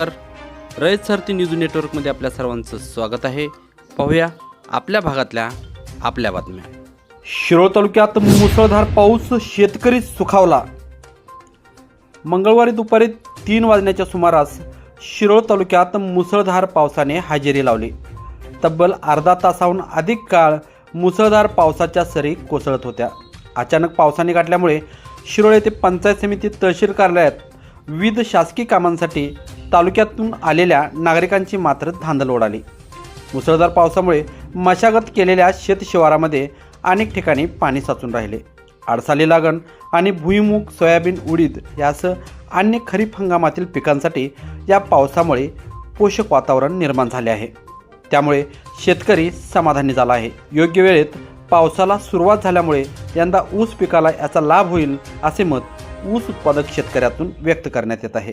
तर रयत सारथी न्यूज नेटवर्कमध्ये आपल्या सर्वांचं स्वागत आहे. पाहूया आपल्या भागातल्या आपल्या बातम्या. शिरोळ तालुक्यात मुसळधार पाऊस शेतकरी सुखावला. मंगळवारी दुपारी तीन वाजण्याच्या सुमारास शिरोळ तालुक्यात मुसळधार पावसाने हजेरी लावली. तब्बल अर्धा तासाहून अधिक काळ मुसळधार पावसाच्या सरी कोसळत होत्या. अचानक पावसाने गाठल्यामुळे शिरोळ येथे पंचायत समिती तहसील कार्यालयात विविध शासकीय कामांसाठी तालुक्यातून आलेल्या नागरिकांची मात्र धांदल उडाली मुसळधार पावसामुळे मशागत केलेल्या शेतशिवारामध्ये अनेक ठिकाणी पाणी साचून राहिले. आडसाली लागण आणि भुईमूग सोयाबीन उडीद यासह अन्य खरीप हंगामातील पिकांसाठी या पावसामुळे पोषक वातावरण निर्माण झाले आहे. त्यामुळे शेतकरी समाधानी झाला आहे. योग्य वेळेत पावसाला सुरुवात झाल्यामुळे यंदा ऊस पिकाला याचा लाभ होईल असे मत ऊस उत्पादक शेतकऱ्यातून व्यक्त करण्यात येत आहे.